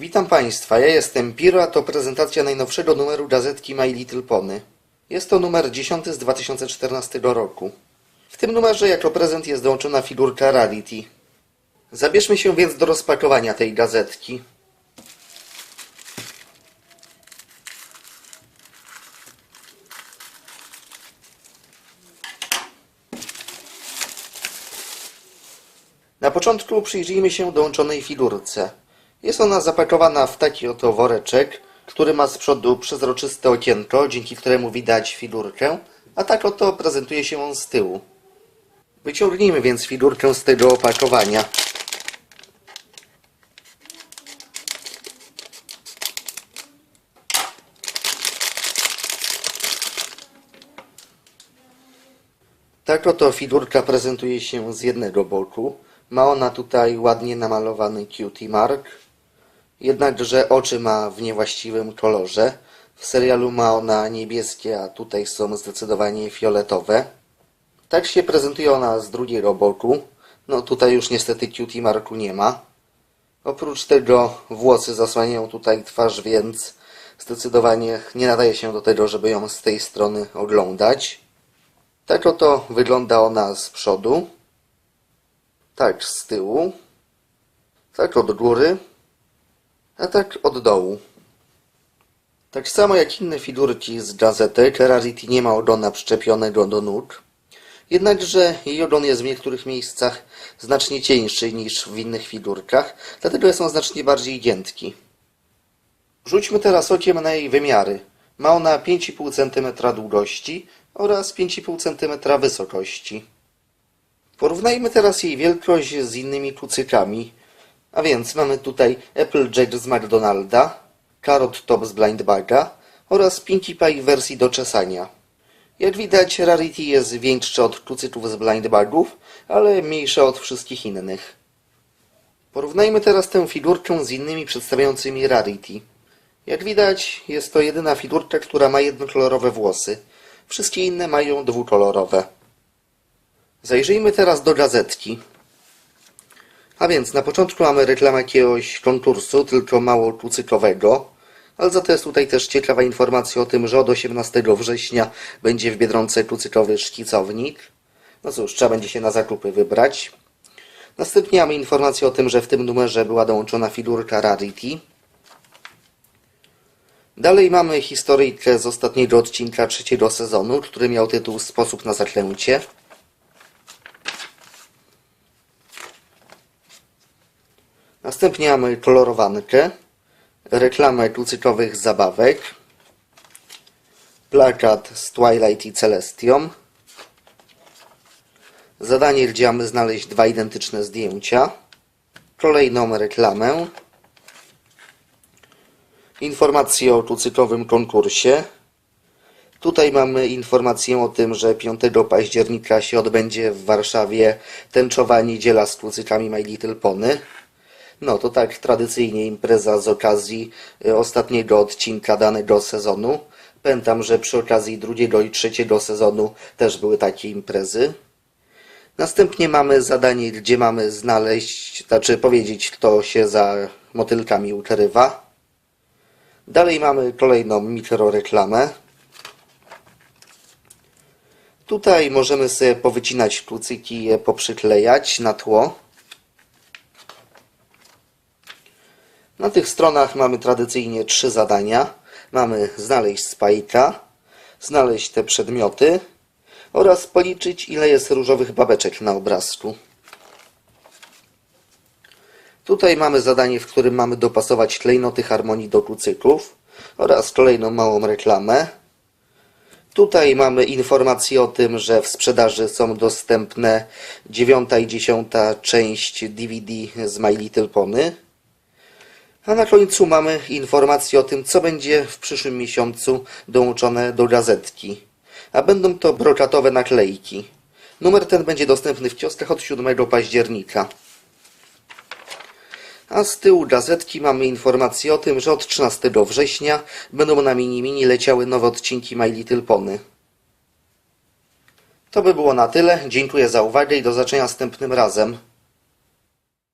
Witam Państwa, ja jestem Piro, a to prezentacja najnowszego numeru gazetki My Little Pony. Jest to numer 10 z 2014 roku. W tym numerze jako prezent jest dołączona figurka Rarity. Zabierzmy się więc do rozpakowania tej gazetki. Na początku przyjrzyjmy się dołączonej figurce. Jest ona zapakowana w taki oto woreczek, który ma z przodu przezroczyste okienko, dzięki któremu widać figurkę, a tak oto prezentuje się on z tyłu. Wyciągnijmy więc figurkę z tego opakowania. Tak oto figurka prezentuje się z jednego boku. Ma ona tutaj ładnie namalowany cutie mark, jednakże oczy ma w niewłaściwym kolorze. W serialu ma ona niebieskie, a tutaj są zdecydowanie fioletowe. Tak się prezentuje ona z drugiego boku. No tutaj już niestety cutie marku nie ma. Oprócz tego włosy zasłaniają tutaj twarz, więc zdecydowanie nie nadaje się do tego, żeby ją z tej strony oglądać. Tak oto wygląda ona z przodu. Tak z tyłu. Tak od góry. A tak od dołu. Tak samo jak inne figurki z gazetek, Rarity nie ma ogona przyczepionego do nóg. Jednakże jej ogon jest w niektórych miejscach znacznie cieńszy niż w innych figurkach, dlatego jest on znacznie bardziej giętki. Rzućmy teraz okiem na jej wymiary. Ma ona 5,5 cm długości oraz 5,5 cm wysokości. Porównajmy teraz jej wielkość z innymi kucykami. A więc mamy tutaj Applejack z McDonalda, Carrot Top z Blind Baga oraz Pinkie Pie w wersji do czesania. Jak widać, Rarity jest większy od kucyków z Blind Bagów, ale mniejsza od wszystkich innych. Porównajmy teraz tę figurkę z innymi przedstawiającymi Rarity. Jak widać, jest to jedyna figurka, która ma jednokolorowe włosy. Wszystkie inne mają dwukolorowe. Zajrzyjmy teraz do gazetki. A więc na początku mamy reklamę jakiegoś konkursu, tylko mało kucykowego. Ale za to jest tutaj też ciekawa informacja o tym, że od 18 września będzie w Biedronce kucykowy szkicownik. No cóż, trzeba będzie się na zakupy wybrać. Następnie mamy informację o tym, że w tym numerze była dołączona figurka Rarity. Dalej mamy historyjkę z ostatniego odcinka trzeciego sezonu, który miał tytuł Sposób na zaklęcie. Następnie mamy kolorowankę, reklamę kucykowych zabawek, plakat z Twilight i Celestią, zadanie, gdzie mamy znaleźć dwa identyczne zdjęcia, kolejną reklamę, informacje o kucykowym konkursie. Tutaj mamy informację o tym, że 5 października się odbędzie w Warszawie tęczowa niedziela z kucykami My Little Pony. No to tak tradycyjnie impreza z okazji y, ostatniego odcinka danego sezonu. Pamiętam, że przy okazji drugiego i trzeciego sezonu też były takie imprezy. Następnie mamy zadanie, gdzie mamy znaleźć, znaczy powiedzieć, kto się za motylkami ukrywa. Dalej mamy kolejną mikroreklamę. Tutaj możemy sobie powycinać klucyki i je poprzyklejać na tło. Tych stronach mamy tradycyjnie trzy zadania. Mamy znaleźć spajka, znaleźć te przedmioty oraz policzyć ile jest różowych babeczek na obrazku. Tutaj mamy zadanie, w którym mamy dopasować klejnoty harmonii do kucyków oraz kolejną małą reklamę. Tutaj mamy informację o tym, że w sprzedaży są dostępne dziewiąta i dziesiąta część DVD z My Little Pony. A na końcu mamy informację o tym, co będzie w przyszłym miesiącu dołączone do gazetki. A będą to brokatowe naklejki. Numer ten będzie dostępny w kioskach od 7 października. A z tyłu gazetki mamy informację o tym, że od 13 września będą na Mini Mini leciały nowe odcinki My Little Pony. To by było na tyle. Dziękuję za uwagę i do zobaczenia następnym razem.